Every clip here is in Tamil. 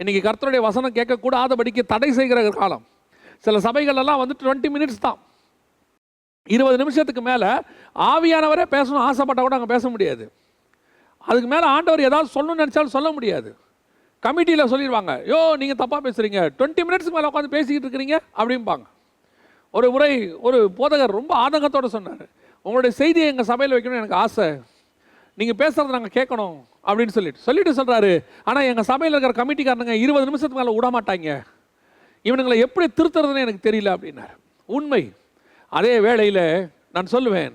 இன்றைக்கி கர்த்தருடைய வசனம் கேட்கக்கூடாதபடிக்கு தடை செய்கிற காலம். சில சபைகளெல்லாம் வந்து டுவெண்ட்டி மினிட்ஸ் தான். இருபது நிமிஷத்துக்கு மேலே ஆவியானவரே பேசணும் ஆசைப்பட்டால் கூட அங்கே பேச முடியாது. அதுக்கு மேலே ஆண்டவர் ஏதாவது சொல்லணும்னு நினச்சாலும் சொல்ல முடியாது. கமிட்டியில் சொல்லிடுவாங்க யோ நீங்கள் தப்பாக பேசுகிறீங்க டுவெண்ட்டி மினிட்ஸ்க்கு மேலே உட்காந்து பேசிக்கிட்டு இருக்கிறீங்க அப்படிம்பாங்க. ஒரு முறை ஒரு போதகர் ரொம்ப ஆதங்கத்தோடு சொன்னார். உங்களுடைய செய்தியை எங்கள் சபையில் வைக்கணும்னு எனக்கு ஆசை. நீங்கள் பேசுகிறத நாங்கள் கேட்கணும் அப்படின்னு சொல்லிட்டு. சொல்லிட்டு சொல்கிறாரு ஆனால் எங்கள் சபையில் இருக்கிற கமிட்டிக்காரனுங்க இருபது நிமிஷத்துக்கு மேலே விட மாட்டாங்க இவனுங்களை எப்படி திருத்துறதுன்னு எனக்கு தெரியல அப்படின்னார். உண்மை. அதே வேளையில் நான் சொல்லுவேன்.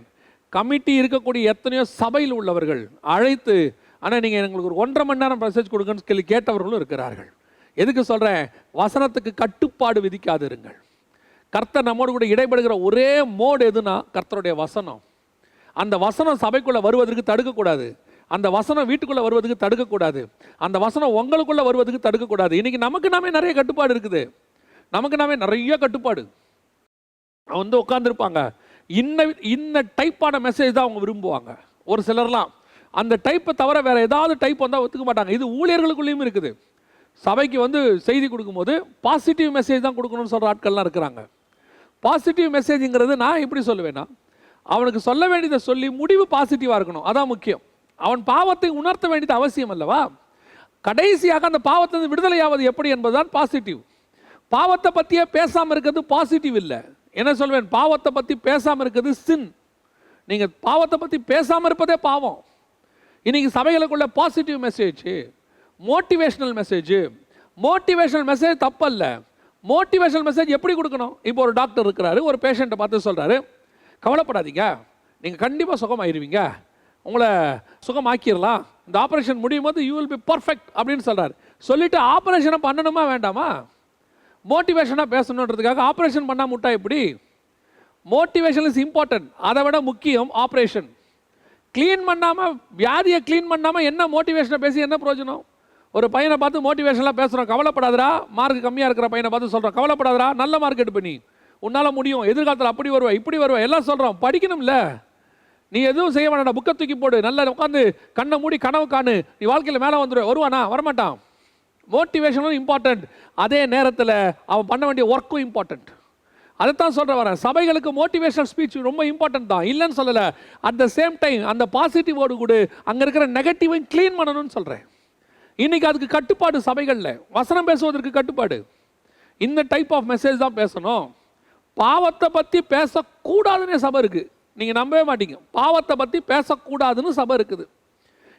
கமிட்டி இருக்கக்கூடிய எத்தனையோ சபையில் உள்ளவர்கள் அழைத்து ஆனால் நீங்கள் எங்களுக்கு ஒரு ஒன்றரை மணி நேரம் மெசேஜ் கொடுங்கன்னு சொல்லி கேட்டவர்களும் இருக்கிறார்கள். எதுக்கு சொல்கிறேன் வசனத்துக்கு கட்டுப்பாடு விதிக்காதிருங்கள். கர்த்தர் நம்மோடு கூட இடைபடுகிற ஒரே மோடு எதுனா கர்த்தருடைய வசனம். அந்த வசனம் சபைக்குள்ளே வருவதற்கு தடுக்கக்கூடாது. அந்த வசனம் வீட்டுக்குள்ளே வருவதற்கு தடுக்கக்கூடாது. அந்த வசனம் உங்களுக்குள்ளே வருவதற்கு தடுக்கக்கூடாது. இன்றைக்கி நமக்கு நாமே நிறைய கட்டுப்பாடு இருக்குது. நமக்கு நாமே நிறைய கட்டுப்பாடு. வந்து உட்காந்துருப்பாங்க இன்ன இன்ன டைப்பான மெசேஜ் தான் அவங்க விரும்புவாங்க. ஒரு சிலர்லாம் அந்த டைப்பை தவிர வேறு ஏதாவது டைப் வந்தால் ஒத்துக்க மாட்டாங்க. இது ஊழியர்களுக்குள்ளேயும் இருக்குது. சபைக்கு வந்து செய்தி கொடுக்கும்போது பாசிட்டிவ் மெசேஜ் தான் கொடுக்கணும்னு சொல்கிற ஆட்கள்லாம் இருக்கிறாங்க. பாசிட்டிவ் மெசேஜுங்கிறது நான் எப்படி சொல்லுவேன்னா அவனுக்கு சொல்ல வேண்டியதை சொல்லி முடிவு பாசிட்டிவாக இருக்கணும். அதான் முக்கியம். அவன் பாவத்தை உணர்த்த வேண்டியது அவசியம் அல்லவா? கடைசியாக அந்த பாவத்திலிருந்து விடுதலையாவது எப்படி என்பதுதான் பாசிட்டிவ் பாவத்தை பற்றியே பேசாமல் இருக்கிறது பாசிட்டிவ் இல்லை. என்ன சொல்வேன்? பாவத்தை பற்றி பேசாமல் இருக்கிறது சின் நீங்கள் பாவத்தை பற்றி பேசாமல் இருப்பதே பாவம். இன்னைக்கு சபைகளுக்குள்ள positive message motivational message motivational message தப்பல்ல. Motivational message எப்படி கொடுக்கணும்? இப்போ ஒரு டாக்டர் இருக்கிறாரு ஒரு பேஷண்ட்டை பார்த்து சொல்கிறாரு கவலைப்படாதீங்க. நீங்கள் கண்டிப்பாக சுகமாயிருவீங்க. உங்களை சுகமாக்கிடலாம் இந்த ஆப்ரேஷன் முடியும் போது யூ வில் பி பர்ஃபெக்ட் அப்படின்னு சொல்கிறார் சொல்லிட்டு ஆப்ரேஷனை பண்ணணுமா வேண்டாமா? மோட்டிவேஷனாக பேசணுன்றதுக்காக ஆப்ரேஷன் பண்ணால் முட்டா எப்படி? மோட்டிவேஷன் இஸ் இம்பார்ட்டன்ட் அதை விட முக்கியம் ஆப்ரேஷன் க்ளீன் பண்ணாமல் வியாதியை க்ளீன் பண்ணாமல் என்ன மோட்டிவேஷனை பேசி என்ன பிரயோஜனம்? ஒரு பையனை பார்த்து மோட்டிவேஷனாக பேசுகிறோம் கவலைப்படாதடா. மார்க் கம்மியாக இருக்கிற பையனை பார்த்து சொல்கிறோம் கவலைப்படாதரா நல்ல மார்க் எடுப்பு நீ. உன்னால் முடியும். எதிர்காலத்தில் அப்படி வருவ இப்படி வருவ. எல்லாம் சொல்கிறோம் படிக்கணும்ல. நீ எதுவும் செய்ய வேண்டாம் புக்கை தூக்கி போடு. நல்லா உட்காந்து கண்ணை மூடி கனவு காணு. நீ வாழ்க்கையில் மேலே வந்துடுவ வருவானா? வரமாட்டான். மோட்டிவேஷனும் இம்பார்ட்டண்ட் அதே நேரத்தில் அவன் பண்ண வேண்டிய ஒர்க்கும் இம்பார்ட்டண்ட் அதைத்தான் சொல்கிற வரேன். சபைகளுக்கு மோட்டிவேஷனல் ஸ்பீச் ரொம்ப இம்பார்ட்டன்ட் தான். இல்லைன்னு சொல்லலை. அட் த சேம் டைம் அந்த பாசிட்டிவோடு கூட அங்கே இருக்கிற நெகட்டிவையும் க்ளீன் பண்ணணும்னு சொல்கிறேன் இன்னைக்கு அதுக்கு கட்டுப்பாடு சபைகளில். வசனம் பேசுவதற்கு கட்டுப்பாடு. இந்த டைப் ஆஃப் மெசேஜ் தான் பேசணும். பாவத்தை பற்றி பேசக்கூடாதுன்னே சபை இருக்குது நீங்கள் நம்பவே மாட்டீங்க. பாவத்தை பற்றி பேசக்கூடாதுன்னு சபை இருக்குது.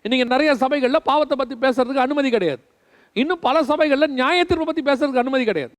இன்றைக்கி நிறைய சபைகளில் பாவத்தை பற்றி பேசுறதுக்கு அனுமதி கிடையாது. இன்னும் பல சபைகளில் நியாயத்தீர்ப்பை பற்றி பேசுறதுக்கு அனுமதி கிடையாது.